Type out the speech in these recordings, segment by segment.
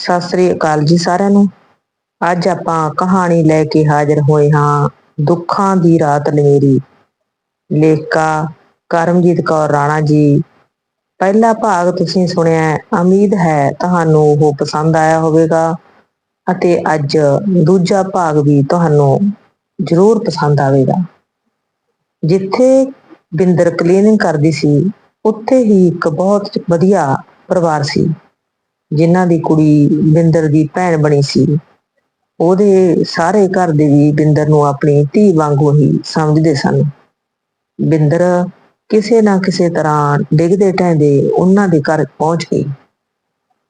ਸਤਿ ਸ੍ਰੀ ਅਕਾਲ ਜੀ ਸਾਰਿਆਂ ਨੂੰ। ਅੱਜ ਆਪਾਂ ਕਹਾਣੀ ਲੈ ਕੇ ਹਾਜ਼ਰ ਹੋਏ ਹਾਂ ਦੁੱਖਾਂ ਦੀ ਰਾਤ ਲਵੇਰੀ ਲੇਖਕਾ ਕਰਮਜੀਤ ਕੌਰ ਰਾਣਾ ਜੀ, ਪਹਿਲਾ ਭਾਗ ਤੁਸੀਂ ਸੁਣਿਆ, ਉਮੀਦ ਹੈ ਤੁਹਾਨੂੰ ਉਹ ਪਸੰਦ ਆਇਆ ਹੋਵੇਗਾ ਅਤੇ ਅੱਜ ਦੂਜਾ ਭਾਗ ਵੀ ਤੁਹਾਨੂੰ ਜ਼ਰੂਰ ਪਸੰਦ ਆਵੇਗਾ। ਜਿੱਥੇ ਬਿੰਦਰ ਕਲੀਨਿੰਗ ਕਰਦੀ ਸੀ, ਉੱਥੇ ਹੀ ਇੱਕ ਬਹੁਤ ਵਧੀਆ ਪਰਿਵਾਰ ਸੀ। ਜਿਨ੍ਹਾਂ ਦੀ ਕੁੜੀ ਬਿੰਦਰ ਦੀ ਭੈਣ ਬਣੀ ਸੀ। ਉਹਦੇ ਸਾਰੇ ਘਰ ਦੇ ਵੀ ਬਿੰਦਰ ਨੂੰ ਆਪਣੀ ਧੀ ਵਾਂਗੂ ਹੀ ਸਮਝਦੇ ਸਨ। ਬਿੰਦਰ ਕਿਸੇ ਨਾ ਕਿਸੇ ਤਰ੍ਹਾਂ ਡਿੱਗਦੇ ਢਹਿੰਦੇ ਉਹਨਾਂ ਦੇ ਘਰ ਪਹੁੰਚ ਗਈ।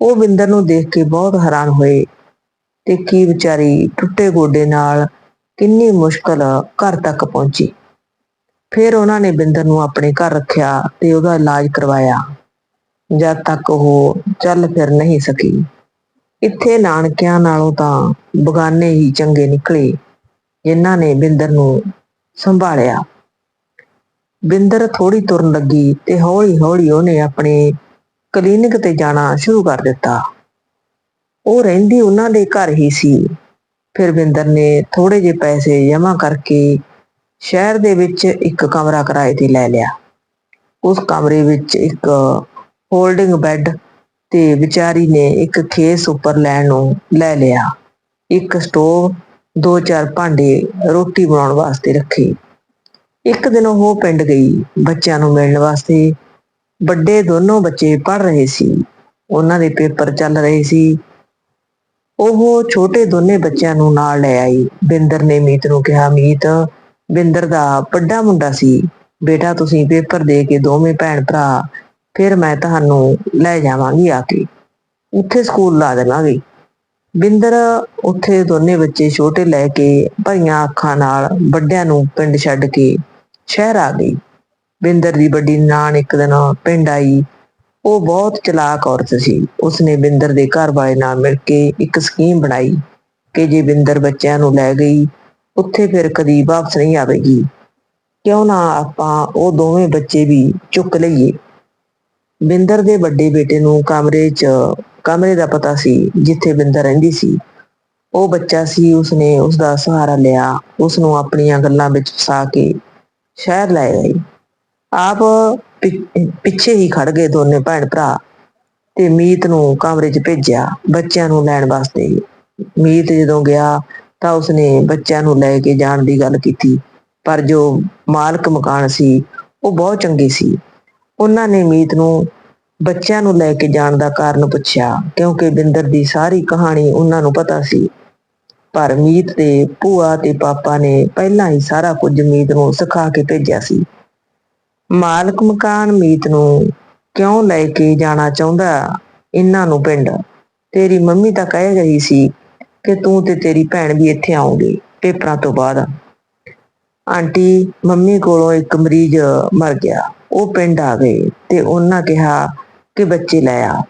ਉਹ ਬਿੰਦਰ ਨੂੰ ਦੇਖ ਕੇ ਬਹੁਤ ਹੈਰਾਨ ਹੋਏ ਤੇ ਕੀ ਵਿਚਾਰੀ ਟੁੱਟੇ ਗੋਡੇ ਨਾਲ ਕਿੰਨੀ ਮੁਸ਼ਕਲ ਘਰ ਤੱਕ ਪਹੁੰਚੀ। ਫਿਰ ਉਹਨਾਂ ਨੇ ਬਿੰਦਰ ਨੂੰ ਆਪਣੇ ਘਰ ਰੱਖਿਆ ਤੇ ਉਹਦਾ ਇਲਾਜ ਕਰਵਾਇਆ। ਜਦ ਤੱਕ ਉਹ ਚੱਲ ਫਿਰ ਨਹੀਂ ਸਕੀ। ਇੱਥੇ ਨਾਨਕਿਆਂ ਨਾਲੋਂ ਤਾਂ ਬਗਾਨੇ ਹੀ ਚੰਗੇ ਨਿਕਲੇ, ਜਿਨ੍ਹਾਂ ਨੇ ਬਿੰਦਰ ਨੂੰ ਸੰਭਾਲਿਆ। ਬਿੰਦਰ ਥੋੜੀ ਤੁਰਨ ਲੱਗੀ ਤੇ ਹੌਲੀ-ਹੌਲੀ ਉਹਨੇ ਆਪਣੇ ਕਲੀਨਿਕ ਤੇ ਜਾਣਾ ਸ਼ੁਰੂ ਕਰ ਦਿੱਤਾ। ਉਹ ਰਹਿੰਦੀ ਉਹਨਾਂ ਦੇ ਘਰ ਹੀ ਸੀ। ਫਿਰ ਬਿੰਦਰ ਨੇ ਥੋੜੇ ਜਿਹੇ ਪੈਸੇ ਜਮ੍ਹਾਂ ਕਰਕੇ ਸ਼ਹਿਰ ਦੇ ਵਿੱਚ ਇੱਕ ਕਮਰਾ ਕਿਰਾਏ ਤੇ ਲੈ ਲਿਆ। ਉਸ ਕਮਰੇ ਵਿੱਚ ਇੱਕ ਹੋਲਡਿੰਗ ਬੈੱਡ ਤੇ ਵਿਚਾਰੀ ਨੇ ਇੱਕ ਖੇਸ ਉੱਪਰ ਲੈਣ ਨੂੰ ਲੈ ਲਿਆ। ਇੱਕ ਸਟੋਵ, ਦੋ ਚਾਰ ਭਾਂਡੇ, ਰੋਟੀ ਬਣਾਉਣ ਵਾਸਤੇ ਰੱਖੇ। ਇੱਕ ਦਿਨ ਉਹ ਪਿੰਡ ਗਈ, ਬੱਚਿਆਂ ਨੂੰ ਮਿਲਣ ਵਾਸਤੇ। ਵੱਡੇ ਦੋਨੋਂ ਬੱਚੇ ਪੜ੍ਹ ਰਹੇ ਸੀ। ਉਹਨਾਂ ਦੇ ਪੇਪਰ ਚੱਲ ਰਹੇ ਸੀ। ਉਹ ਛੋਟੇ ਦੋਨੇ ਬੱਚਿਆਂ ਨੂੰ ਨਾਲ ਲੈ ਆਈ। ਬਿੰਦਰ ਨੇ ਮੀਤ ਨੂੰ ਕਿਹਾ, ਮੀਤ, ਬਿੰਦਰ ਦਾ ਵੱਡਾ ਮੁੰਡਾ ਸੀ। ਬੇਟਾ, ਤੁਸੀਂ ਪੇਪਰ ਦੇ ਕੇ ਦੋਵੇਂ ਭੈਣ ਭਰਾ ਫਿਰ ਮੈਂ ਤੁਹਾਨੂੰ ਲੈ ਜਾਵਾਂਗੀ ਆ ਕੇ। ਉੱਥੇ ਸਕੂਲ ਲਾ ਦੇਵਾਂਗੀ। ਬਿੰਦਰ ਉੱਥੇ ਦੋਨੇ ਬੱਚੇ ਛੋਟੇ ਲੈ ਕੇ ਭਰੀਆਂ ਅੱਖਾਂ ਨਾਲ ਵੱਡਿਆਂ ਨੂੰ ਪਿੰਡ ਛੱਡ ਕੇ ਸ਼ਹਿਰ ਆ ਗਈ। ਬਿੰਦਰ ਦੀ ਵੱਡੀ ਨਾਨ ਇੱਕ ਦਿਨ ਪਿੰਡ ਆਈ। ਉਹ ਬਹੁਤ ਚਲਾਕ ਔਰਤ ਸੀ। ਉਸਨੇ ਬਿੰਦਰ ਦੇ ਘਰ ਵਾਲੇ ਨਾਲ ਮਿਲ ਕੇ ਇੱਕ ਸਕੀਮ ਬਣਾਈ ਕਿ ਜੇ ਬਿੰਦਰ ਬੱਚਿਆਂ ਨੂੰ ਲੈ ਗਈ, ਉੱਥੇ ਫਿਰ ਕਦੀ ਵਾਪਸ ਨਹੀਂ ਆਵੇਗੀ। ਕਿਉਂ ਨਾ ਆਪਾਂ ਉਹ ਦੋਵੇਂ ਬੱਚੇ ਵੀ ਚੁੱਕ ਲਈਏ। ਬਿੰਦਰ ਦੇ ਵੱਡੇ ਬੇਟੇ ਨੂੰ ਕਮਰੇ 'ਚ, ਕਮਰੇ ਦਾ ਪਤਾ ਸੀ ਜਿੱਥੇ ਬਿੰਦਰ ਰਹਿੰਦੀ ਸੀ। ਉਹ ਬੱਚਾ ਸੀ, ਉਸਨੇ ਉਸ ਦਾ ਸਹਾਰਾ ਲਿਆ ਉਸ ਨੂੰ ਆਪਣੀਆਂ ਗੱਲਾਂ ਵਿੱਚ ਫਸਾ ਕੇ ਸ਼ਹਿਰ ਲੈ ਗਈ ਆਪ ਪਿ- ਪਿੱਛੇ ਹੀ ਖੜ ਗਏ ਦੋਨੇ ਭੈਣ ਭਰਾ ਤੇ ਮੀਤ ਨੂੰ ਕਮਰੇ 'ਚ ਭੇਜਿਆ ਬੱਚਿਆਂ ਨੂੰ ਲੈਣ ਵਾਸਤੇ। ਮੀਤ ਜਦੋਂ ਗਿਆ ਤਾਂ ਉਸਨੇ ਬੱਚਿਆਂ ਨੂੰ ਲੈ ਕੇ ਜਾਣ ਦੀ ਗੱਲ ਕੀਤੀ, ਪਰ ਜੋ ਮਾਲਕ ਮਕਾਨ ਸੀ, ਉਹ ਬਹੁਤ ਚੰਗੀ ਸੀ। ਉਹਨਾਂ ਨੇ ਮੀਤ ਨੂੰ ਬੱਚਿਆਂ ਨੂੰ ਲੈ ਕੇ ਜਾਣ ਦਾ ਕਾਰਨ ਪੁੱਛਿਆ, ਕਿਉਂਕਿ ਬਿੰਦਰ ਦੀ ਸਾਰੀ ਕਹਾਣੀ ਉਹਨਾਂ ਨੂੰ ਪਤਾ ਸੀ। ਪਰ ਮੀਤ ਦੇ ਭੂਆ ਤੇ ਪਾਪਾ ਨੇ ਪਹਿਲਾਂ ਹੀ ਸਾਰਾ ਕੁਝ ਮੀਤ ਨੂੰ ਸਿਖਾ ਕੇ ਭੇਜਿਆ ਸੀ। ਮਾਲਕ ਮਕਾਨ ਮੀਤ ਨੂੰ ਕਿਉਂ ਲੈ ਕੇ ਜਾਣਾ ਚਾਹੁੰਦਾ? ਇਹਨਾਂ ਨੂੰ ਪਿੰਡ। ਤੇਰੀ ਮੰਮੀ ਤਾਂ ਕਹਿ ਰਹੀ ਸੀ ਕਿ ਤੂੰ ਤੇ ਤੇਰੀ ਭੈਣ ਵੀ ਇੱਥੇ ਆਉਂਗੇ ਪੇਪਰਾਂ ਤੋਂ ਬਾਅਦ। ਆਂਟੀ, ਮੰਮੀ ਕੋਲੋਂ ਇੱਕ ਮਰੀਜ਼ ਮਰ ਗਿਆ। ਉਹ ਪਿੰਡ ਆ ਗਏ ਤੇ ਉਹਨਾਂ ਕਿਹਾ ਕਿ ਬੱਚੇ ਲੈ ਆ।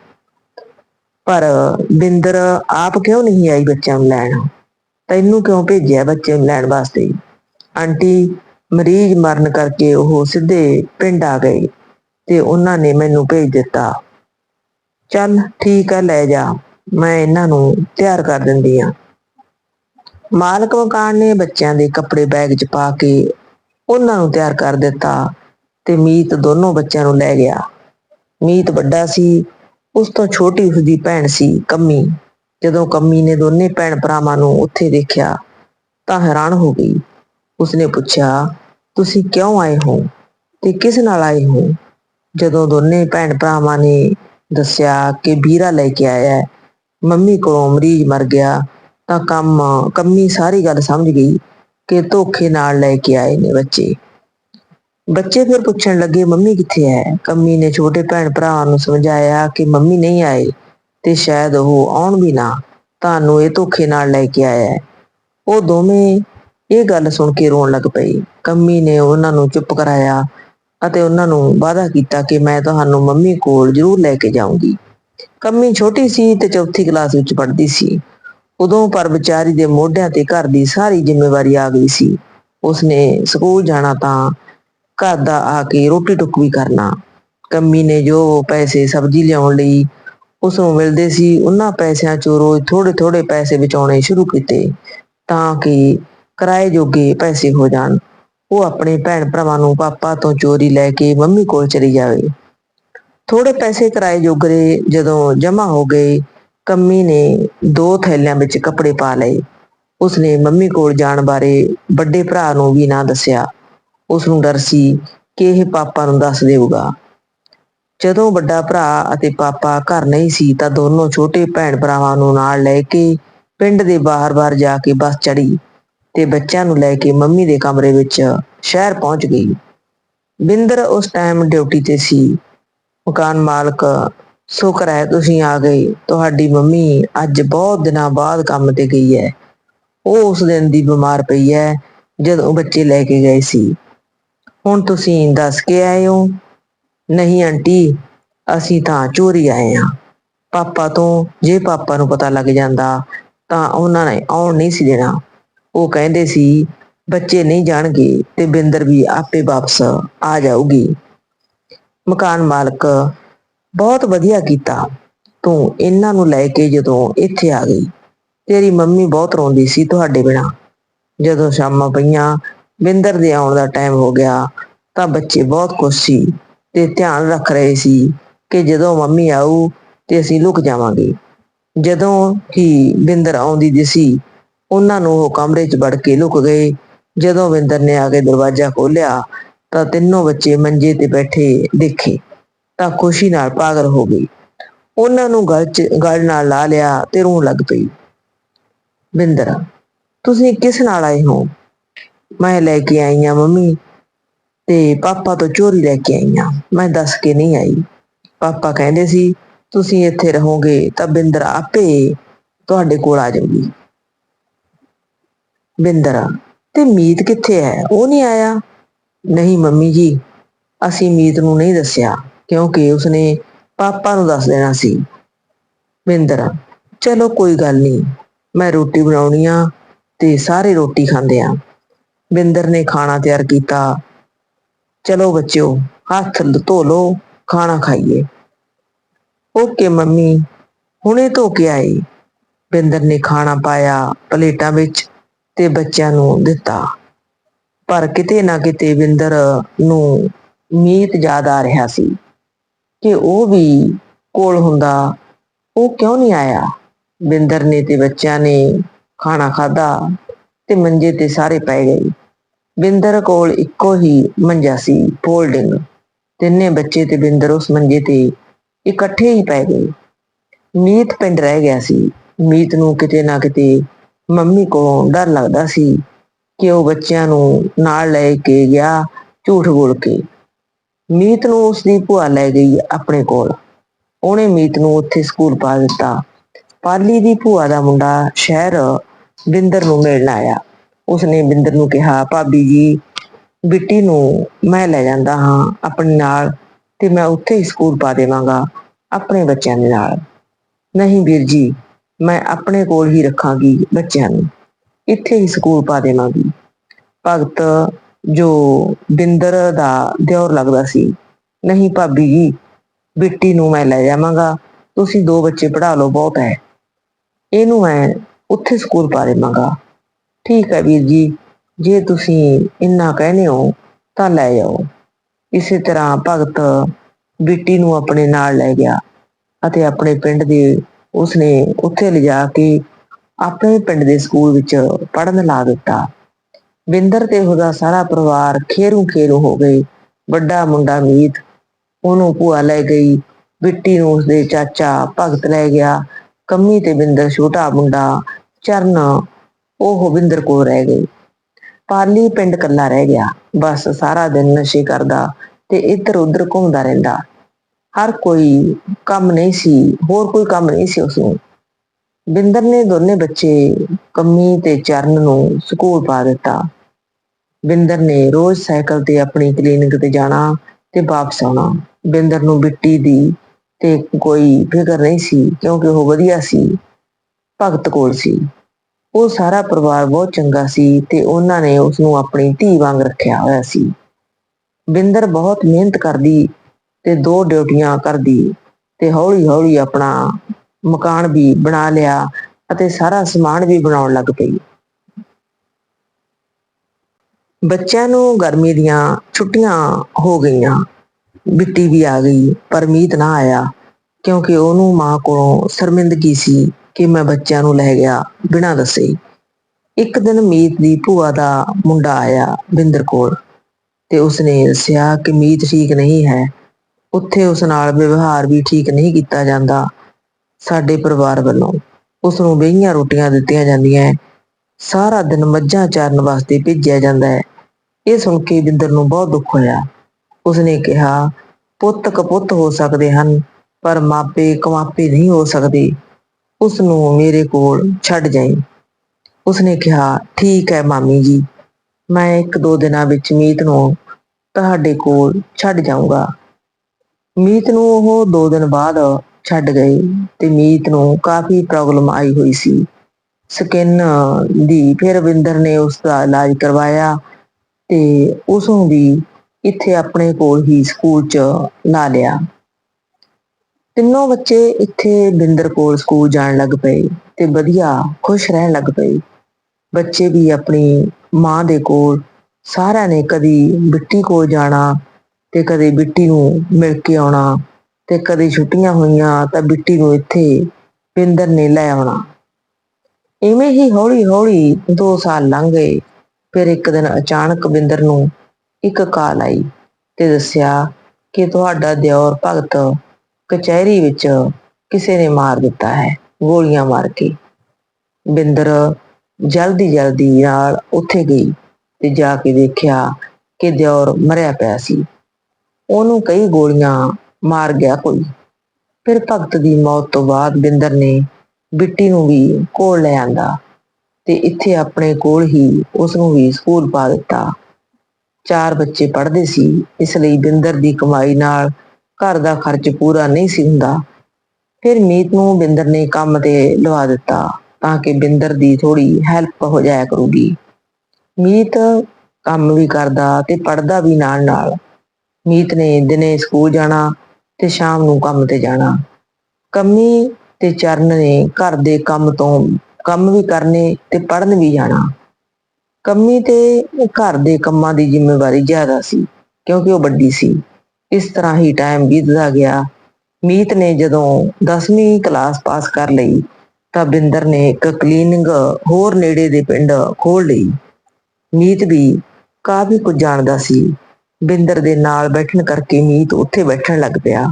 ਪਰ ਬਿੰਦਰ ਆਪ ਕਿਉਂ ਨਹੀਂ ਆਈ ਬੱਚਿਆਂ ਨੂੰ ਲੈਣ? ਤੈਨੂੰ ਕਿਉਂ ਭੇਜਿਆ ਬੱਚੇ ਨੂੰ ਲੈਣ ਵਾਸਤੇ? ਆਂਟੀ ਮਰੀਜ਼ ਮਰਨ ਕਰਕੇ ਉਹ ਸਿੱਧੇ ਪਿੰਡ ਆ ਗਏ ਤੇ ਉਹਨਾਂ ਨੇ ਮੈਨੂੰ ਭੇਜ ਦਿੱਤਾ। ਚੱਲ ਠੀਕ ਆ, ਲੈ ਜਾ। ਮੈਂ ਇਹਨਾਂ ਨੂੰ ਤਿਆਰ ਕਰ ਦਿੰਦੀ ਆ ਮਾਲਕ ਮਕਾਨ ਨੇ ਬੱਚਿਆਂ ਦੇ ਕੱਪੜੇ ਬੈਗ 'ਚ ਪਾ ਕੇ ਉਹਨਾਂ ਨੂੰ ਤਿਆਰ ਕਰ ਦਿੱਤਾ। ਤੇ ਮੀਤ ਦੋਨੋਂ ਬੱਚਿਆਂ ਨੂੰ ਲੈ ਗਿਆ। ਮੀਤ ਵੱਡਾ ਸੀ, ਉਸ ਤੋਂ ਛੋਟੀ ਉਸਦੀ ਭੈਣ ਸੀ, ਕੰਮੀ। ਜਦੋਂ ਕੰਮੀ ਨੇ ਦੋਨੇ ਭੈਣ ਭਰਾਵਾਂ ਨੂੰ ਉੱਥੇ ਦੇਖਿਆ, ਤਾਂ ਹੈਰਾਨ ਹੋ ਗਈ। ਉਸਨੇ ਪੁੱਛਿਆ, ਤੁਸੀਂ ਕਿਉਂ ਆਏ ਹੋ ਤੇ ਕਿਸ ਨਾਲ ਆਏ ਹੋ? ਜਦੋਂ ਦੋਨੇ ਭੈਣ ਭਰਾਵਾਂ ਨੇ ਦੱਸਿਆ ਕਿ ਵੀਰਾ ਲੈ ਕੇ ਆਇਆ ਹੈ। ਮੰਮੀ ਕੋਲੋਂ ਮਰੀਜ਼ ਮਰ ਗਿਆ, ਤਾਂ ਕੰਮ, ਕੰਮੀ ਸਾਰੀ ਗੱਲ ਸਮਝ ਗਈ ਕਿ ਧੋਖੇ ਨਾਲ ਲੈ ਕੇ ਆਏ ਨੇ ਬੱਚੇ। ਬੱਚੇ ਫਿਰ ਪੁੱਛਣ ਲੱਗੇ, ਮੰਮੀ ਕਿੱਥੇ ਹੈ ਕੰਮੀ ਨੇ ਛੋਟੇ ਭੈਣ ਭਰਾ ਨੂੰ ਸਮਝਾਇਆ ਕਿ ਮੰਮੀ ਨਹੀਂ ਆਏ ਤੇ ਸ਼ਾਇਦ ਉਹ ਆਉਣ ਵੀ ਨਾ। ਤੁਹਾਨੂੰ ਇਹ ਧੋਖੇ ਨਾਲ ਲੈ ਕੇ ਆਇਆ ਹੈ ਉਹ ਦੋਵੇਂ ਇਹ ਗੱਲ ਸੁਣ ਕੇ ਰੋਣ ਲੱਗ ਪਏ। ਕੰਮੀ ਨੇ ਉਹਨਾਂ ਨੂੰ ਚੁੱਪ ਕਰਾਇਆ ਅਤੇ ਉਹਨਾਂ ਨੂੰ ਵਾਅਦਾ ਕੀਤਾ ਕਿ ਮੈਂ ਤੁਹਾਨੂੰ ਮੰਮੀ ਕੋਲ ਜ਼ਰੂਰ ਲੈ ਕੇ ਜਾਊਂਗੀ। ਕੰਮੀ ਛੋਟੀ ਸੀ ਤੇ ਚੌਥੀ ਕਲਾਸ ਵਿੱਚ ਪੜ੍ਹਦੀ ਸੀ। ਉਦੋਂ ਪਰ ਵਿਚਾਰੀ ਦੇ ਮੋਢਿਆਂ ਤੇ ਘਰ ਦੀ ਸਾਰੀ ਜ਼ਿੰਮੇਵਾਰੀ ਆ ਗਈ ਸੀ। ਉਸਨੇ ਸਕੂਲ ਜਾਣਾ ਤਾਂ ਘਰ ਦਾ ਆ ਕੇ ਰੋਟੀ ਟੁੱਕ ਵੀ ਕਰਨਾ। ਕੰਮੀ ਨੇ ਜੋ ਪੈਸੇ ਸਬਜ਼ੀ ਲਿਆਉਣ ਲਈ ਉਸ ਨੂੰ ਮਿਲਦੇ ਸੀ ਉਹਨਾਂ ਪੈਸਿਆਂ ਚੋਂ ਰੋਜ਼ ਥੋੜੇ ਥੋੜੇ ਪੈਸੇ ਬਚਾਉਣੇ ਸ਼ੁਰੂ ਕੀਤੇ ਤਾਂ ਕਿ ਕਿਰਾਏ ਜੋਗੇ ਪੈਸੇ ਹੋ ਜਾਣ। ਉਹ ਆਪਣੇ ਭੈਣ ਭਰਾਵਾਂ ਨੂੰ ਪਾਪਾ ਤੋਂ ਚੋਰੀ ਲੈ ਕੇ ਮੰਮੀ ਕੋਲ ਚਲੀ ਜਾਵੇ। ਥੋੜੇ ਪੈਸੇ ਕਿਰਾਏ ਜੋਗਰੇ ਜਦੋਂ ਜਮ੍ਹਾਂ ਹੋ ਗਏ, ਕੰਮੀ ਨੇ ਦੋ ਥੈਲਿਆਂ ਵਿੱਚ ਕੱਪੜੇ ਪਾ ਲਏ। ਉਸਨੇ ਮੰਮੀ ਕੋਲ ਜਾਣ ਬਾਰੇ ਵੱਡੇ ਭਰਾ ਨੂੰ ਵੀ ਨਾ ਦੱਸਿਆ। ਉਸ ਨੂੰ ਡਰ ਸੀ ਕਿ ਇਹ ਪਾਪਾ ਨੂੰ ਦੱਸ ਦੇਊਗਾ। ਜਦੋਂ ਵੱਡਾ ਭਰਾ ਅਤੇ ਪਾਪਾ ਘਰ ਨਹੀਂ ਸੀ ਤਾਂ ਦੋਨੋਂ ਛੋਟੇ ਭੈਣ ਭਰਾਵਾਂ ਨੂੰ ਨਾਲ ਲੈ ਕੇ ਪਿੰਡ ਦੇ ਬਾਹਰ-ਬਾਹਰ ਜਾ ਕੇ ਬੱਸ ਚੜੀ ਤੇ ਬੱਚਿਆਂ ਨੂੰ ਲੈ ਕੇ ਮੰਮੀ ਦੇ ਕਮਰੇ ਵਿੱਚ ਸ਼ਹਿਰ ਪਹੁੰਚ ਗਈ। ਬਿੰਦਰ ਉਸ ਟਾਈਮ ਡਿਊਟੀ ਤੇ ਸੀ। ਮਕਾਨ ਮਾਲਕ ਸ਼ੁਕਰ ਹੈ ਤੁਸੀਂ ਆ ਗਏ। ਤੁਹਾਡੀ ਮੰਮੀ ਅੱਜ ਬਹੁਤ ਦਿਨਾਂ ਬਾਅਦ ਕੰਮ ਤੇ ਗਈ ਹੈ। ਉਹ ਉਸ ਦਿਨ ਦੀ ਬਿਮਾਰ ਪਈ ਹੈ, ਜਦੋਂ ਬੱਚੇ ਲੈ ਕੇ ਗਏ ਸੀ। ਹੁਣ ਤੁਸੀਂ ਦੱਸ ਕੇ ਆਏ ਹੋ। ਨਹੀਂ ਆਂਟੀ, ਅਸੀਂ ਤਾਂ ਚੋਰੀ ਆਏ ਆ ਪਾਪਾ ਤੋਂ ਜੇ ਪਾਪਾ ਨੂੰ ਪਤਾ ਲੱਗ ਜਾਂਦਾ ਤਾਂ ਉਹਨਾਂ ਨੇ ਆਉਣ ਨਹੀਂ ਸੀ ਦੇਣਾ। ਉਹ ਕਹਿੰਦੇ ਸੀ, ਬੱਚੇ ਨਹੀਂ ਜਾਣਗੇ ਤੇ ਬਿੰਦਰ ਵੀ ਆਪੇ ਵਾਪਸ ਆ ਜਾਊਗੀ। ਮਕਾਨ ਮਾਲਕ, ਬਹੁਤ ਵਧੀਆ ਕੀਤਾ। ਤੂੰ ਇਹਨਾਂ ਨੂੰ ਲੈ ਕੇ ਜਦੋਂ ਇੱਥੇ ਆ ਗਈ। ਤੇਰੀ ਮੰਮੀ ਬਹੁਤ ਰੋਂਦੀ ਸੀ ਤੁਹਾਡੇ ਬਿਨਾ। ਜਦੋਂ ਸ਼ਾਮਾਂ ਪਈਆਂ ਬਿੰਦਰ ਦੇ ਆਉਣ ਦਾ ਟਾਈਮ ਹੋ ਗਿਆ, ਤਾਂ ਬੱਚੇ ਬਹੁਤ ਖੁਸ਼ ਸੀ ਤੇ ਧਿਆਨ ਰੱਖ ਰਹੇ ਸੀ ਕਿ ਜਦੋਂ ਮੰਮੀ ਆਊ ਤੇ ਅਸੀਂ ਲੁਕ ਜਾਵਾਂਗੇ। ਜਦੋਂ ਹੀ ਬਿੰਦਰ ਆਉਂਦੀ ਦਿਸੀ, ਉਹਨਾਂ ਨੂੰ ਉਹ ਕਮਰੇ 'ਚ ਵੜ ਕੇ ਲੁਕ ਗਏ। ਜਦੋਂ ਬਿੰਦਰ ਨੇ ਆ ਕੇ ਦਰਵਾਜ਼ਾ ਖੋਲ੍ਹਿਆ, ਤਾਂ ਤਿੰਨੋਂ ਬੱਚੇ ਮੰਜੇ ਤੇ ਬੈਠੇ ਦੇਖੇ, ਤਾਂ ਖੁਸ਼ੀ ਨਾਲ ਪਾਗਲ ਹੋ ਗਈ ਉਹਨਾਂ ਨੂੰ ਗਲ 'ਚ, ਗਲ ਨਾਲ ਲਾ ਲਿਆ ਤੇ ਰੋਣ ਲੱਗ ਪਈ। ਬਿੰਦਰ, ਤੁਸੀਂ ਕਿਸ ਨਾਲ ਆਏ ਹੋ? ਮੈਂ ਲੈ ਕੇ ਆਈ ਆ ਮੰਮੀ ਤੇ ਪਾਪਾ ਤੋਂ ਚੋਰੀ ਲੈ ਕੇ ਆਈ ਆ। ਮੈਂ ਦੱਸ ਕੇ ਨਹੀਂ ਆਈ। ਪਾਪਾ ਕਹਿੰਦੇ ਸੀ, ਤੁਸੀਂ ਇੱਥੇ ਰਹੋਗੇ ਤਾਂ ਬਿੰਦਰ ਆਪੇ ਤੁਹਾਡੇ ਕੋਲ ਆ ਜਾਊਗੀ। ਬਿੰਦਰ, ਤੇ ਮੀਤ ਕਿੱਥੇ ਹੈ? ਉਹ ਨਹੀਂ ਆਇਆ? ਨਹੀਂ ਮੰਮੀ ਜੀ, ਅਸੀਂ ਮੀਤ ਨੂੰ ਨਹੀਂ ਦੱਸਿਆ, ਕਿਉਂਕਿ ਉਸਨੇ ਪਾਪਾ ਨੂੰ ਦੱਸ ਦੇਣਾ ਸੀ। ਬਿੰਦਰ, ਚਲੋ ਕੋਈ ਗੱਲ ਨਹੀਂ, ਮੈਂ ਰੋਟੀ ਬਣਾਉਣੀ ਆ ਤੇ ਸਾਰੇ ਰੋਟੀ ਖਾਂਦੇ ਆ। ਬਿੰਦਰ ਨੇ ਖਾਣਾ ਤਿਆਰ ਕੀਤਾ। ਚਲੋ ਬੱਚਿਓ, ਹੱਥ ਧੋ ਲਓ ਖਾਣਾ ਖਾਈਏ। ਓਕੇ ਮੰਮੀ, ਹੁਣੇ ਧੋ ਕੇ ਆਏ। ਬਿੰਦਰ ਨੇ ਖਾਣਾ ਪਾਇਆ ਪਲੇਟਾਂ ਵਿੱਚ ਤੇ ਬੱਚਿਆਂ ਨੂੰ ਦਿੱਤਾ। ਪਰ ਕਿਤੇ ਨਾ ਕਿਤੇ ਬਿੰਦਰ ਨੂੰ ਮੀਤ ਯਾਦ ਆ ਰਿਹਾ ਸੀ ਕਿ ਉਹ ਵੀ ਕੋਲ ਹੁੰਦਾ, ਉਹ ਕਿਉਂ ਨਹੀਂ ਆਇਆ? ਬਿੰਦਰ ਨੇ ਤੇ ਬੱਚਿਆਂ ਨੇ ਖਾਣਾ ਖਾਦਾ ਤੇ ਮੰਜੇ ਤੇ ਸਾਰੇ ਪੈ ਗਏ। ਬਿੰਦਰ ਕੋਲ ਇੱਕੋ ਹੀ ਮੰਜਾ ਸੀ, ਫੋਲਡਿੰਗ। ਤਿੰਨੇ ਬੱਚੇ ਤੇ ਬਿੰਦਰ ਉਸ ਮੰਜੇ ਤੇ ਇਕੱਠੇ ਹੀ ਪੈ ਗਏ। ਮੀਤ ਪਿੰਡ ਰਹਿ ਗਿਆ ਸੀ। ਮੀਤ ਨੂੰ ਕਿਤੇ ਨਾ ਕਿਤੇ ਮੰਮੀ ਕੋਲੋਂ ਡਰ ਲੱਗਦਾ ਸੀ ਕਿ ਉਹ ਬੱਚਿਆਂ ਨੂੰ ਨਾਲ ਲੈ ਕੇ ਗਿਆ ਝੂਠ ਬੋਲ ਕੇ। ਮੀਤ ਨੂੰ ਉਸ ਦੀ ਭੂਆ ਲੈ ਗਈ ਆਪਣੇ ਕੋਲ। ਉਹਨੇ ਮੀਤ ਨੂੰ ਉੱਥੇ ਸਕੂਲ ਪਾ ਦਿੱਤਾ। ਪਾਲੀ ਦੀ ਭੂਆ ਦਾ ਮੁੰਡਾ ਸ਼ਹਿਰ ਬਿੰਦਰ ਨੂੰ ਮਿਲਣ ਆਇਆ। ਉਸਨੇ ਬਿੰਦਰ ਨੂੰ ਕਿਹਾ, ਭਾਬੀ ਜੀ, ਬਿੱਟੀ ਨੂੰ ਮੈਂ ਲੈ ਜਾਂਦਾ ਹਾਂ ਆਪਣੇ ਨਾਲ ਤੇ ਮੈਂ ਉੱਥੇ ਹੀ ਸਕੂਲ ਪਾ ਦੇਵਾਂਗਾ ਆਪਣੇ ਬੱਚਿਆਂ ਦੇ ਨਾਲ। ਨਹੀਂ ਵੀਰ ਜੀ, ਮੈਂ ਆਪਣੇ ਕੋਲ ਹੀ ਰੱਖਾਂਗੀ ਬੱਚਿਆਂ ਨੂੰ। ਇੱਥੇ ਹੀ ਸਕੂਲ ਪਾ ਦੇਵਾਂਗੀ। ਭਗਤ ਜੋ ਬਿੰਦਰ ਦਾ ਦਿਓਰ ਲੱਗਦਾ ਸੀ, ਨਹੀਂ ਭਾਬੀ ਜੀ, ਬਿੱਟੀ ਨੂੰ ਮੈਂ ਲੈ ਜਾਵਾਂਗਾ, ਤੁਸੀਂ ਦੋ ਬੱਚੇ ਪੜ੍ਹਾ ਲਓ, ਬਹੁਤ ਹੈ। ਇਹਨੂੰ ਮੈਂ ਉੱਥੇ ਸਕੂਲ ਪਾ ਦੇਵਾਂਗਾ। ਠੀਕ ਹੈ ਵੀਰ ਜੀ, ਜੇ ਤੁਸੀਂ ਇੰਨਾ ਕਹਿੰਦੇ ਹੋ ਤਾਂ ਲੈ ਜਾਓ ਇਸੇ ਤਰ੍ਹਾਂ ਭਗਤ ਬਿੱਟੀ ਨੂੰ ਆਪਣੇ ਨਾਲ ਲੈ ਗਿਆ ਅਤੇ ਆਪਣੇ ਪਿੰਡ ਦੇ ਉਸਨੇ ਉੱਥੇ ਲਿਜਾ ਕੇ ਆਪਣੇ ਪਿੰਡ ਦੇ ਸਕੂਲ ਵਿੱਚ ਪੜ੍ਹਨ ਲਾ ਦਿੱਤਾ। ਬਿੰਦਰ ਤੇ ਉਹਦਾ ਸਾਰਾ ਪਰਿਵਾਰ ਖੇਰੂ ਖੇਰੂ ਹੋ ਗਏ। ਵੱਡਾ ਮੁੰਡਾ ਮੀਤ, ਉਹਨੂੰ ਭੂਆ ਲੈ ਗਈ। ਬਿੱਟੀ ਨੂੰ ਉਸਦੇ ਚਾਚਾ ਭਗਤ ਲੈ ਗਿਆ। ਕੰਮੀ ਤੇ ਬਿੰਦਰ ਛੋਟਾ ਮੁੰਡਾ ਚਰਨ ਉਹ ਬਿੰਦਰ ਕੋਲ ਰਹਿ ਗਏ ਪਾਲੀ ਪਿੰਡ ਕੱਲਾ ਰਹਿ ਗਿਆ। ਬਸ ਸਾਰਾ ਦਿਨ ਨਸ਼ੇ ਕਰਦਾ ਤੇ ਇੱਧਰ ਉੱਧਰ ਘੁੰਮਦਾ ਰਹਿੰਦਾ। ਹਰ ਕੋਈ ਕੰਮ ਨਹੀਂ ਸੀ, ਹੋਰ ਕੋਈ ਕੰਮ ਨਹੀਂ ਸੀ ਉਸਨੂੰ ਬਿੰਦਰ ਨੇ ਦੋਨੇ ਬੱਚੇ ਕੰਮੀ ਤੇ ਚਰਨ ਨੂੰ ਸਕੂਲ ਪਾ ਦਿੱਤਾ। ਬਿੰਦਰ ਨੇ ਰੋਜ਼ ਸਾਈਕਲ ਤੇ ਆਪਣੀ ਕਲੀਨਿਕ ਤੇ ਜਾਣਾ ਤੇ ਵਾਪਸ ਆਉਣਾ। ਬਿੰਦਰ ਨੂੰ ਬਿੱਟੀ ਦੀ ਤੇ ਕੋਈ ਫਿਕਰ ਨਹੀਂ ਸੀ ਕਿਉਂਕਿ ਉਹ ਵਧੀਆ ਸੀ, ਭਗਤ ਕੋਲ ਸੀ। ਉਹ ਸਾਰਾ ਪਰਿਵਾਰ ਬਹੁਤ ਚੰਗਾ ਸੀ ਤੇ ਉਹਨਾਂ ਨੇ ਉਸ ਨੂੰ ਆਪਣੀ ਧੀ ਵਾਂਗ ਰੱਖਿਆ ਹੋਇਆ ਸੀ। ਬਿੰਦਰ ਬਹੁਤ ਮਿਹਨਤ ਕਰਦੀ ਤੇ ਦੋ ਡਿਊਟੀਆਂ ਕਰਦੀ ਤੇ ਹੌਲੀ-ਹੌਲੀ ਆਪਣਾ ਮਕਾਨ ਵੀ ਬਣਾ ਲਿਆ ਅਤੇ ਸਾਰਾ ਸਮਾਨ ਵੀ ਬਣਾਉਣ ਲੱਗ ਪਈ। ਬੱਚਿਆਂ ਨੂੰ ਗਰਮੀ ਦੀਆਂ ਛੁੱਟੀਆਂ ਹੋ ਗਈਆਂ ਬਿੱਟੀ ਵੀ ਆ ਗਈ, ਪਰ ਮੀਤ ਨਾ ਆਇਆ ਕਿਉਂਕਿ ਉਹਨੂੰ ਮਾਂ ਕੋਲੋਂ ਸ਼ਰਮਿੰਦਗੀ ਸੀ। ਕਿ ਮੈਂ ਬੱਚਿਆਂ ਨੂੰ ਲੈ ਗਿਆ ਬਿਨਾਂ ਦੱਸੇ। ਇੱਕ ਦਿਨ ਮੀਤ ਦੀ ਭੂਆ ਦਾ ਮੁੰਡਾ ਆਇਆ ਬਿੰਦਰ ਕੋਲ ਤੇ ਉਸਨੇ ਦੱਸਿਆ ਕਿ ਮੀਤ ਠੀਕ ਨਹੀਂ ਹੈ। ਉੱਥੇ ਉਸ ਨਾਲ ਵਿਵਹਾਰ ਵੀ ਠੀਕ ਨਹੀਂ ਕੀਤਾ ਜਾਂਦਾ ਸਾਡੇ ਪਰਿਵਾਰ ਵੱਲੋਂ। ਉਸ ਨੂੰ ਬੇਹੀਆਂ ਰੋਟੀਆਂ ਦਿੱਤੀਆਂ ਜਾਂਦੀਆਂ ਸਾਰਾ ਦਿਨ ਮੱਝਾਂ ਚਾਰਨ ਵਾਸਤੇ ਭੇਜਿਆ ਜਾਂਦਾ ਹੈ। ਇਹ ਸੁਣ ਕੇ ਬਿੰਦਰ ਨੂੰ ਬਹੁਤ ਦੁੱਖ ਹੋਇਆ। ਉਸਨੇ ਕਿਹਾ, ਪੁੱਤ ਕਪੁੱਤ ਹੋ ਸਕਦੇ ਹਨ, ਪਰ ਮਾਪੇ ਕਮਾਪੇ ਨਹੀਂ ਹੋ ਸਕਦੇ। ਉਸ ਨੂੰ ਮੇਰੇ ਕੋਲ ਛੱਡ ਜਾਈਂ। ਉਸਨੇ ਕਿਹਾ, ਠੀਕ ਹੈ ਮਾਮੀ ਜੀ, ਮੈਂ ਇੱਕ ਦੋ ਦਿਨਾਂ ਵਿੱਚ ਮੀਤ ਨੂੰ ਤੁਹਾਡੇ ਕੋਲ ਛੱਡ ਜਾਊਂਗਾ। ਮੀਤ ਨੂੰ ਉਹ ਦੋ ਦਿਨ ਬਾਅਦ ਛੱਡ ਗਏ ਤੇ ਮੀਤ ਨੂੰ ਕਾਫੀ ਪ੍ਰੋਬਲਮ ਆਈ ਹੋਈ ਸੀ। ਸਕਿਨ ਦੀ ਫਿਰ ਰਵਿੰਦਰ ਨੇ ਉਸ ਦਾ ਇਲਾਜ ਕਰਵਾਇਆ ਤੇ ਉਸ ਨੂੰ ਵੀ ਇੱਥੇ ਆਪਣੇ ਕੋਲ ਹੀ ਸਕੂਲ 'ਚ ਲਾ ਲਿਆ। ਤਿੰਨੋਂ ਬੱਚੇ ਇੱਥੇ ਬਿੰਦਰ ਕੋਲ ਸਕੂਲ ਜਾਣ ਲੱਗ ਪਏ ਤੇ ਵਧੀਆ ਖੁਸ਼ ਰਹਿਣ ਲੱਗ ਪਏ। ਬੱਚੇ ਵੀ ਆਪਣੀ ਮਾਂ ਦੇ ਕੋਲ, ਸਾਰਿਆਂ ਨੇ ਕਦੀ ਬਿੱਟੀ ਕੋਲ ਜਾਣਾ ਤੇ ਕਦੇ ਬਿੱਟੀ ਨੂੰ ਮਿਲ ਕੇ ਆਉਣਾ ਤੇ ਕਦੇ ਛੁੱਟੀਆਂ ਹੋਈਆਂ ਤਾਂ ਬਿੱਟੀ ਨੂੰ ਇੱਥੇ ਬਿੰਦਰ ਨੇ ਲੈ ਆਉਣਾ। ਇਵੇਂ ਹੀ ਹੌਲੀ ਹੌਲੀ 2 ਸਾਲ ਲੰਘ ਗਏ, ਫਿਰ ਇੱਕ ਦਿਨ ਅਚਾਨਕ ਬਿੰਦਰ ਨੂੰ ਇੱਕ ਕਾਲ ਆਈ ਤੇ ਦੱਸਿਆ ਕਿ ਤੁਹਾਡਾ ਦਿਓਰ ਭਗਤ ਕਚਹਿਰੀ ਵਿੱਚ ਕਿਸੇ ਨੇ ਮਾਰ ਦਿੱਤਾ ਹੈ, ਗੋਲੀਆਂ ਮਾਰ ਕੇ। ਬਿੰਦਰ ਜਲਦੀ ਜਲਦੀ ਨਾਲ ਉੱਥੇ ਗਈ ਤੇ ਜਾ ਕੇ ਦੇਖਿਆ ਕਿ ਦਿਓਰ ਮਰਿਆ ਪਿਆ ਸੀ। ਉਹਨੂੰ ਕਈ ਗੋਲੀਆਂ ਮਾਰ ਗਿਆ ਕੋਈ। ਫਿਰ ਭਗਤ ਦੀ ਮੌਤ ਤੋਂ ਬਾਅਦ ਬਿੰਦਰ ਨੇ ਬਿੱਟੀ ਨੂੰ ਵੀ ਕੋਲ ਲੈ ਆਂਦਾ ਤੇ ਇੱਥੇ ਆਪਣੇ ਕੋਲ ਹੀ ਉਸ ਨੂੰ ਵੀ ਸਕੂਲ ਪਾ ਦਿੱਤਾ। ਚਾਰ ਬੱਚੇ ਪੜ੍ਹਦੇ ਸੀ, ਇਸ ਲਈ ਬਿੰਦਰ ਦੀ ਕਮਾਈ ਨਾਲ ਘਰ ਦਾ ਖਰਚ ਪੂਰਾ ਨਹੀਂ ਸੀ ਹੁੰਦਾ। ਫਿਰ ਮੀਤ ਨੂੰ ਬਿੰਦਰ ਨੇ ਕੰਮ ਤੇ ਲਵਾ ਦਿੱਤਾ ਤਾਂ ਕਿ ਬਿੰਦਰ ਦੀ ਥੋੜੀ ਹੈਲਪ ਹੋ ਜਾਇਆ ਕਰੂਗੀ। ਮੀਤ ਕੰਮ ਵੀ ਕਰਦਾ ਤੇ ਪੜਦਾ ਵੀ ਨਾਲ ਨਾਲ ਮੀਤ ਨੇ ਦਿਨੇ ਸਕੂਲ ਜਾਣਾ ਤੇ ਸ਼ਾਮ ਨੂੰ ਕੰਮ ਤੇ ਜਾਣਾ। ਕੰਮੀ ਤੇ ਚਰਨ ਨੇ ਘਰ ਦੇ ਕੰਮ ਤੋਂ ਕੰਮ ਵੀ ਕਰਨੇ ਤੇ ਪੜਨ ਵੀ ਜਾਣਾ। ਕੰਮੀ ਤੇ ਘਰ ਦੇ ਕੰਮਾਂ ਦੀ ਜ਼ਿੰਮੇਵਾਰੀ ਜ਼ਿਆਦਾ ਸੀ ਕਿਉਂਕਿ ਉਹ ਵੱਡੀ ਸੀ। ਇਸ ਤਰ੍ਹਾਂ ਹੀ ਟਾਈਮ ਬੀਤਦਾ ਗਿਆ। ਮੀਤ ਨੇ ਜਦੋਂ 10ਵੀਂ ਕਲਾਸ ਪਾਸ ਕਰ ਲਈ, ਤਾਂ ਬਿੰਦਰ ਨੇ ਇੱਕ ਕਲੀਨਿੰਗ ਹੋਰ ਨੇੜੇ ਦੇ ਪਿੰਡ ਖੋਲ ਲਈ। ਮੀਤ ਵੀ ਕਾਫੀ ਕੁਝ ਜਾਣਦਾ ਸੀ। ਬਿੰਦਰ ਦੇ ਨਾਲ ਬੈਠਣ ਕਰਕੇ ਮੀਤ ਉੱਥੇ ਬੈਠਣ ਲੱਗ ਪਿਆ।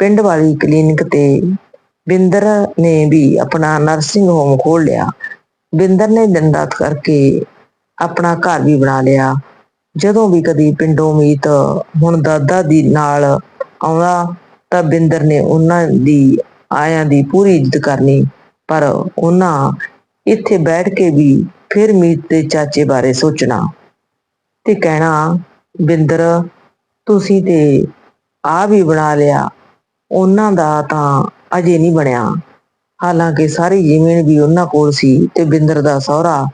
ਪਿੰਡ ਵਾਲੀ ਕਲੀਨਿਕ ਤੇ ਬਿੰਦਰ ਨੇ ਵੀ ਆਪਣਾ ਨਰਸਿੰਗ ਹੋਮ ਖੋਲ ਲਿਆ। ਬਿੰਦਰ ਨੇ ਦਿਨ ਰਾਤ ਕਰਕੇ ਆਪਣਾ ਘਰ ਵੀ ਬਣਾ ਲਿਆ। ਜਦੋਂ ਵੀ ਕਦੀ ਪਿੰਡੋਂ ਮੀਤ ਹੁਣ ਦਾਦਾ ਦੀ ਨਾਲ ਆਉਂਦਾ ਤਾਂ ਬਿੰਦਰ ਨੇ ਉਹਨਾਂ ਦੀ ਆਇਆਂ ਦੀ ਪੂਰੀ ਇੱਜ਼ਤ ਕਰਨੀ, ਪਰ ਉਹਨਾਂ ਇੱਥੇ ਬੈਠ ਕੇ ਵੀ ਫਿਰ ਮੀਤ ਦੇ ਚਾਚੇ ਬਾਰੇ ਸੋਚਣਾ ਤੇ ਕਹਿਣਾ, ਬਿੰਦਰ, ਤੁਸੀਂ ਤੇ ਆ ਵੀ ਬਣਾ ਲਿਆ, ਉਹਨਾਂ ਦਾ ਤਾਂ ਅਜੇ ਨਹੀਂ ਬਣਿਆ। ਹਾਲਾਂਕਿ ਸਾਰੀ ਜ਼ਮੀਨ ਵੀ ਉਹਨਾਂ ਕੋਲ ਸੀ ਤੇ ਬਿੰਦਰ ਦਾ ਸਹੁਰਾ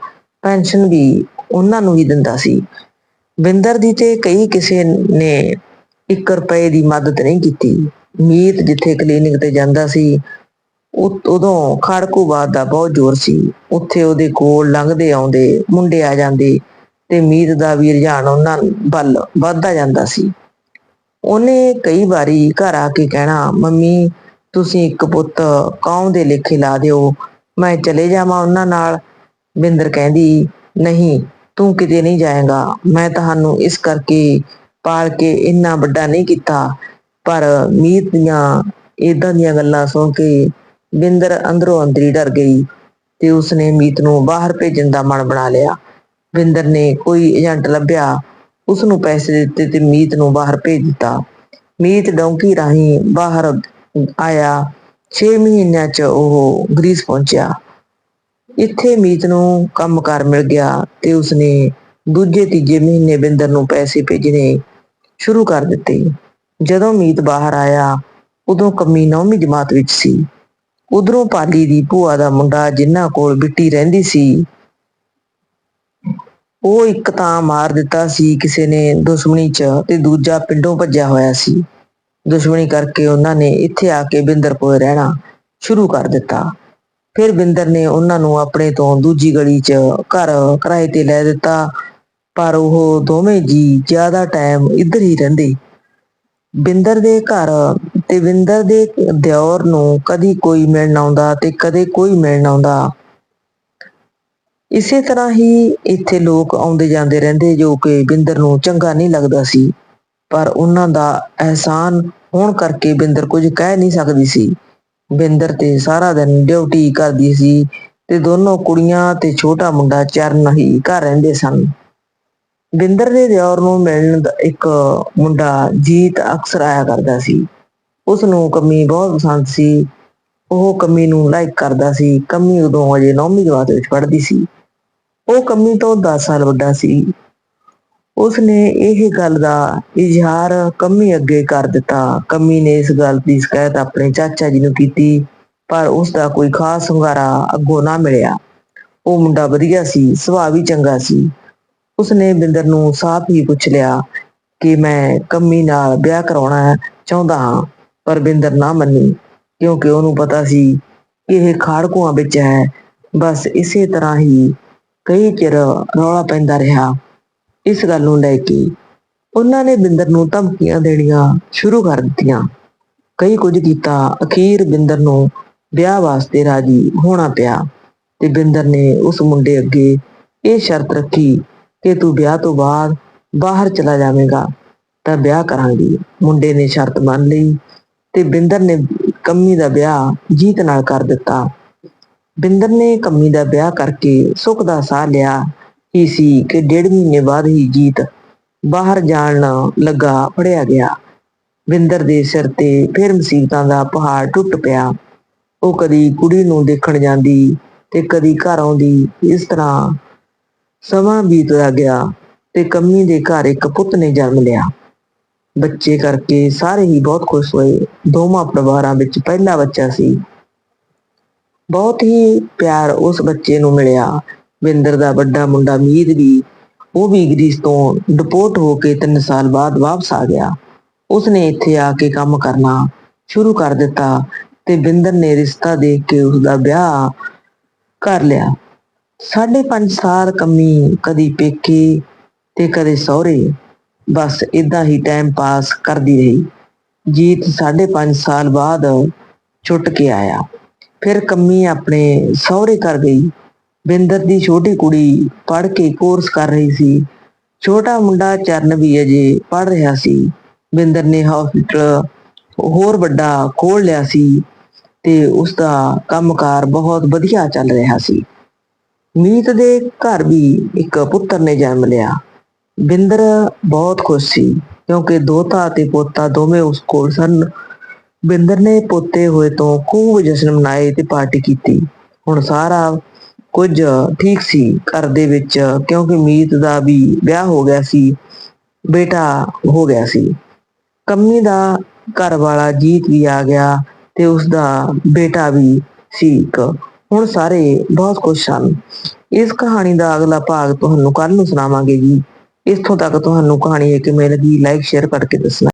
ਪੈਨਸ਼ਨ ਵੀ ਉਹਨਾਂ ਨੂੰ ਹੀ ਦਿੰਦਾ ਸੀ। ਬਿੰਦਰ ਦੀ ਤੇ ਕਈ ਕਿਸੇ ਨੇ 1 ਰੁਪਏ ਦੀ ਮਦਦ ਨਹੀਂ ਕੀਤੀ। ਮੀਤ ਜਿੱਥੇ ਕਲੀਨਿਕ ਤੇ ਜਾਂਦਾ ਸੀ, ਉ- ਉਦੋਂ ਖੜਕੂਬਾਦ ਦਾ ਬਹੁਤ ਜ਼ੋਰ ਸੀ। ਉੱਥੇ ਉਹਦੇ ਕੋਲ ਲੰਘਦੇ ਆਉਂਦੇ ਮੁੰਡੇ ਆ ਜਾਂਦੇ ਤੇ ਮੀਤ ਦਾ ਵੀ ਰੁਝਾਨ ਉਹਨਾਂ ਵੱਲ ਵੱਧਦਾ ਜਾਂਦਾ ਸੀ। ਉਹਨੇ ਕਈ ਵਾਰੀ ਘਰ ਆ ਕੇ ਕਹਿਣਾ, ਮੰਮੀ, ਤੁਸੀਂ ਇੱਕ ਪੁੱਤ ਕੌਮ ਦੇ ਲੇਖੇ ਲਾ ਦਿਓ, ਮੈਂ ਚਲੇ ਜਾਵਾਂ ਉਹਨਾਂ ਨਾਲ। ਬਿੰਦਰ ਕਹਿੰਦੀ, ਨਹੀਂ ਤੂੰ ਕਿਤੇ ਨਹੀਂ ਜਾਏਗਾ। ਮੈਂ ਤੁਹਾਨੂੰ ਇਸ ਕਰਕੇ ਪਾਲ ਕੇ ਇੰਨਾ ਵੱਡਾ ਨਹੀਂ ਕੀਤਾ। ਪਰ ਮੀਤ ਦੀਆਂ ਇਦਾਂ ਦੀਆਂ ਗੱਲਾਂ ਸੁਣ ਕੇ ਬਿੰਦਰ ਅੰਦਰੋਂ ਅੰਦਰੀ ਡਰ ਗਈ ਤੇ ਉਸਨੇ ਮੀਤ ਨੂੰ ਬਾਹਰ ਭੇਜਣ ਦਾ ਮਨ ਬਣਾ ਲਿਆ। ਬਿੰਦਰ ਨੇ ਕੋਈ ਏਜੰਟ ਲੱਭਿਆ ਉਸ ਨੂੰ ਪੈਸੇ ਦਿੱਤੇ ਤੇ ਮੀਤ ਨੂੰ ਬਾਹਰ ਭੇਜ ਦਿੱਤਾ। ਮੀਤ ਡੌਂਕੀ ਰਾਹੀਂ ਬਾਹਰ ਆਇਆ। 6 ਮਹੀਨਿਆਂ 'ਚ ਉਹ ਗ੍ਰੀਸ ਪਹੁੰਚਿਆ। ਇੱਥੇ ਮੀਤ ਨੂੰ ਕੰਮਕਾਰ ਮਿਲ ਗਿਆ ਤੇ ਉਸਨੇ ਦੂਜੇ ਤੀਜੇ ਮਹੀਨੇ ਬਿੰਦਰ ਨੂੰ ਪੈਸੇ ਭੇਜਣੇ ਸ਼ੁਰੂ ਕਰ ਦਿੱਤੇ। ਜਦੋਂ ਮੀਤ ਬਾਹਰ ਆਇਆ, ਉਦੋਂ ਕੰਮੀ ਨੌਵੀਂ ਜਮਾਤ ਵਿੱਚ ਸੀ। ਉਧਰੋਂ ਪਾਲੀ ਦੀ ਭੂਆ ਦਾ ਮੁੰਡਾ ਜਿਨ੍ਹਾਂ ਕੋਲ ਬਿੱਟੀ ਰਹਿੰਦੀ ਸੀ, ਉਹ ਇੱਕ ਤਾਂ ਮਾਰ ਦਿੱਤਾ ਸੀ ਕਿਸੇ ਨੇ ਦੁਸ਼ਮਣੀ 'ਚ ਤੇ ਦੂਜਾ ਪਿੰਡੋਂ ਭੱਜਿਆ ਹੋਇਆ ਸੀ। ਦੁਸ਼ਮਣੀ ਕਰਕੇ ਉਹਨਾਂ ਨੇ ਇੱਥੇ ਆ ਕੇ ਬਿੰਦਰ ਕੋਲ ਰਹਿਣਾ ਸ਼ੁਰੂ ਕਰ ਦਿੱਤਾ। ਫਿਰ ਬਿੰਦਰ ਨੇ ਉਹਨਾਂ ਨੂੰ ਆਪਣੇ ਤੋਂ ਦੂਜੀ ਗਲੀ 'ਚ ਘਰ ਕਿਰਾਏ ਤੇ ਲੈ ਦਿੱਤਾ, ਪਰ ਉਹ ਦੋਵੇਂ ਜੀ ਜ਼ਿਆਦਾ ਟਾਈਮ ਇੱਧਰ ਹੀ ਰਹਿੰਦੇ। ਬਿੰਦਰ ਦੇ ਘਰ ਤੇ ਬਿੰਦਰ ਦੇ ਦਿਓਰ ਨੂੰ ਕਦੀ ਕੋਈ ਮਿਲਣ ਆਉਂਦਾ ਤੇ ਕਦੇ ਕੋਈ ਮਿਲਣ ਆਉਂਦਾ। ਇਸੇ ਤਰ੍ਹਾਂ ਹੀ ਇੱਥੇ ਲੋਕ ਆਉਂਦੇ ਜਾਂਦੇ ਰਹਿੰਦੇ, ਜੋ ਕਿ ਬਿੰਦਰ ਨੂੰ ਚੰਗਾ ਨਹੀਂ ਲੱਗਦਾ ਸੀ। ਪਰ ਉਹਨਾਂ ਦਾ ਅਹਿਸਾਨ ਹੋਣ ਕਰਕੇ ਬਿੰਦਰ ਕੁਝ ਕਹਿ ਨਹੀਂ ਸਕਦੀ ਸੀ। ਬਿੰਦਰ ਤੇ ਸਾਰਾ ਦਿਨ ਡਿਊਟੀ ਕਰਦੀ ਸੀ ਤੇ ਦੋਨੋਂ ਕੁੜੀਆਂ ਤੇ ਛੋਟਾ ਮੁੰਡਾ ਚਰਨ ਹੀ ਘਰ ਰਹਿੰਦੇ ਸਨ। ਬਿੰਦਰ ਦੇ ਦਿਓਰ ਨੂੰ ਮਿਲਣ ਦਾ ਇੱਕ ਮੁੰਡਾ ਜੀਤ ਅਕਸਰ ਆਇਆ ਕਰਦਾ ਸੀ। ਉਸ ਨੂੰ ਕੰਮੀ ਬਹੁਤ ਪਸੰਦ ਸੀ। ਉਹ ਕਮੀ ਨੂੰ ਲਾਈਕ ਕਰਦਾ ਸੀ। ਕਮੀ ਉਦੋਂ ਅਜੇ 9ਵੀਂ ਜਮਾਤ ਵਿੱਚ ਪੜ੍ਹਦੀ ਸੀ। ਉਹ ਕਮੀ ਤੋਂ 10 ਸਾਲ ਵੱਡਾ ਸੀ। ਉਸ ਨੇ ਇਹ ਗੱਲ ਦਾ ਇਜ਼ਹਾਰ ਕੰਮੀ ਅੱਗੇ ਕਰ ਦਿੱਤਾ। ਕੰਮੀ ਨੇ ਇਸ ਗੱਲ ਦੀ ਸ਼ਿਕਾਇਤ ਆਪਣੇ ਚਾਚਾ ਜੀ ਨੂੰ ਕੀਤੀ, ਪਰ ਉਸ ਦਾ ਕੋਈ ਖਾਸ ਹੁੰਗਾਰਾ ਅੱਗੋਂ ਨਾ ਮਿਲਿਆ। ਉਹ ਮੁੰਡਾ ਵਧੀਆ ਸੀ, ਸੁਭਾਅ ਵੀ ਚੰਗਾ ਸੀ। ਉਸਨੇ ਬਿੰਦਰ ਨੂੰ ਸਾਫ਼ ਹੀ ਪੁੱਛ ਲਿਆ ਕਿ ਮੈਂ ਕੰਮੀ ਨਾਲ ਵਿਆਹ ਕਰਾਉਣਾ ਚਾਹੁੰਦਾ ਹਾਂ, ਪਰ ਬਿੰਦਰ ਨਾ ਮੰਨੀ, ਕਿਉਂਕਿ ਉਹਨੂੰ ਪਤਾ ਸੀ ਕਿ ਇਹ ਖਾੜਕੂਆਂ ਵਿੱਚ ਹੈ। ਬਸ ਇਸੇ ਤਰ੍ਹਾਂ ਹੀ ਕਈ ਚਿਰ ਰੌਲਾ ਪੈਂਦਾ ਰਿਹਾ। ਇਸ ਗੱਲ ਨੂੰ ਲੈ ਕੇ ਉਹਨਾਂ ਨੇ ਬਿੰਦਰ ਨੂੰ ਧਮਕੀਆਂ ਦੇਣੀਆਂ ਸ਼ੁਰੂ ਕਰ ਦਿੱਤੀਆਂ। ਕਈ ਕੁਝ ਕੀਤਾ, ਅਖੀਰ ਬਿੰਦਰ ਨੂੰ ਵਿਆਹ ਵਾਸਤੇ ਰਾਜੀ ਹੋਣਾ ਪਿਆ ਤੇ ਬਿੰਦਰ ਨੇ ਉਸ ਮੁੰਡੇ ਅੱਗੇ ਇਹ ਸ਼ਰਤ ਰੱਖੀ ਕਿ ਤੂੰ ਵਿਆਹ ਤੋਂ ਬਾਅਦ ਬਾਹਰ ਚਲਾ ਜਾਵੇਂਗਾ, ਤਾਂ ਵਿਆਹ ਕਰਾਂਗੀ। ਮੁੰਡੇ ਨੇ ਸ਼ਰਤ ਮੰਨ ਲਈ ਤੇ ਬਿੰਦਰ ਨੇ ਕੰਮੀ ਦਾ ਵਿਆਹ ਜੀਤ ਨਾਲ ਕਰ ਦਿੱਤਾ। ਬਿੰਦਰ ਨੇ ਕੰਮੀ ਦਾ ਵਿਆਹ ਕਰਕੇ ਸੁੱਖ ਦਾ ਸਾਹ ਲਿਆ ਹੀ ਸੀ ਕਿ ਡੇਢ ਮਹੀਨੇ ਬਾਅਦ ਹੀ ਜੀਤ ਬਾਹਰ ਜਾਣ ਲੱਗਾ ਫੜਿਆ ਗਿਆ। ਬਿੰਦਰ ਦੇ ਸਿਰ ਤੇ ਫਿਰ ਮੁਸੀਬਤਾਂ ਦਾ ਪਹਾੜ ਟੁੱਟ ਪਿਆ। ਉਹ ਕਦੀ ਕੁੜੀ ਨੂੰ ਦੇਖਣ ਜਾਂਦੀ ਤੇ ਕਦੀ ਘਰ ਆਉਂਦੀ। ਇਸ ਤਰ੍ਹਾਂ ਸਮਾਂ ਬੀਤਦਾ ਗਿਆ ਤੇ ਕੰਮੀ ਦੇ ਘਰ ਇੱਕ ਪੁੱਤ ਨੇ ਜਨਮ ਲਿਆ। ਬੱਚੇ ਕਰਕੇ ਸਾਰੇ ਹੀ ਬਹੁਤ ਖੁਸ਼ ਹੋਏ। ਦੋਵਾਂ ਪਰਿਵਾਰਾਂ ਵਿੱਚ ਪਹਿਲਾ ਬੱਚਾ ਸੀ। ਬਹੁਤ ਹੀ ਪਿਆਰ ਉਸ ਬੱਚੇ ਨੂੰ ਮਿਲਿਆ। ਵਿੰਦਰ ਦਾ ਵੱਡਾ ਮੁੰਡਾ ਮੀਤ ਵੀ, ਉਹ ਵੀ ਗ੍ਰੀਸ ਤੋਂ ਡਿਪੋਰਟ ਹੋ ਕੇ 3 ਸਾਲ ਬਾਅਦ ਵਾਪਸ ਆ ਗਿਆ। ਉਸਨੇ ਇੱਥੇ ਆ ਕੇ ਕੰਮ ਕਰਨਾ ਸ਼ੁਰੂ ਕਰ ਦਿੱਤਾ ਤੇ ਬਿੰਦਰ ਨੇ ਰਿਸ਼ਤਾ ਦੇਖ ਕੇ ਉਸ ਦਾ ਵਿਆਹ ਕਰ ਲਿਆ। ਸਾਢੇ ਪੰਜ ਸਾਲ ਕੰਮੀ, ਕਦੀ ਪੇਕੇ ਤੇ ਕਦੇ ਸਹੁਰੇ, ਬਸ ਇਦਾਂ ਹੀ ਟਾਈਮ ਪਾਸ ਕਰਦੀ ਰਹੀ। ਜੀਤ ਸਾਢੇ ਪੰਜ ਸਾਲ ਬਾਅਦ ਛੁੱਟ ਕੇ ਆਇਆ। ਫਿਰ ਕੰਮੀ ਆਪਣੇ ਸਹੁਰੇ ਕਰ ਗਈ। ਬਿੰਦਰ ਦੀ ਛੋਟੀ ਕੁੜੀ ਪੜ੍ਹ ਕੇ ਕੋਰਸ ਕਰ ਰਹੀ ਸੀ। ਛੋਟਾ ਮੁੰਡਾ ਚਰਨ ਵੀ ਅਜੇ ਪੜ੍ਹ ਰਿਹਾ ਸੀ। ਬਿੰਦਰ ਨੇ ਹਸਪੀਟਲ ਹੋਰ ਵੱਡਾ ਖੋਲ ਲਿਆ ਸੀ ਤੇ ਉਸ ਦਾ ਕੰਮਕਾਰ ਬਹੁਤ ਵਧੀਆ ਚੱਲ ਰਿਹਾ ਸੀ। ਮੀਤ ਦੇ ਘਰ ਵੀ ਇੱਕ ਪੁੱਤਰ ਨੇ ਜਨਮ ਲਿਆ। ਬਿੰਦਰ ਬਹੁਤ ਖੁਸ਼ ਸੀ ਕਿਉਂਕਿ ਦੋਤਾ ਅਤੇ ਪੋਤਾ ਦੋਵੇਂ ਉਸ ਕੋਲ ਸਨ। ਬਿੰਦਰ ਨੇ ਪੋਤੇ ਹੋਏ ਤੋਂ ਖੂਬ ਜਸ਼ਨ ਮਨਾਏ ਤੇ ਪਾਰਟੀ ਕੀਤੀ। ਹੁਣ ਸਾਰਾ ਕੁਝ ਠੀਕ ਸੀ ਘਰ ਦੇ ਵਿੱਚ, ਕਿਉਂਕਿ ਮੀਤ ਦਾ ਵੀ ਵਿਆਹ ਹੋ ਗਿਆ ਸੀ, ਬੇਟਾ ਹੋ ਗਿਆ ਸੀ। ਕੰਮੀ ਦਾ ਘਰ ਵਾਲਾ ਜੀਤ ਵੀ ਆ ਗਿਆ ਤੇ ਉਸ ਦਾ ਬੇਟਾ ਵੀ ਸੀ ਇੱਕ। ਹੁਣ ਸਾਰੇ ਬਹੁਤ ਖੁਸ਼ ਸਨ ਇਸ ਕਹਾਣੀ ਦਾ ਅਗਲਾ ਭਾਗ ਤੁਹਾਨੂੰ ਕੱਲ ਨੂੰ ਸੁਣਾਵਾਂਗੇ ਜੀ। ਇੱਥੋਂ ਤੱਕ ਤੁਹਾਨੂੰ ਕਹਾਣੀ ਇਹ ਕਿਵੇਂ ਲੱਗੀ ਲਾਈਕ ਸ਼ੇਅਰ ਕਰਕੇ ਦੱਸਣਾ।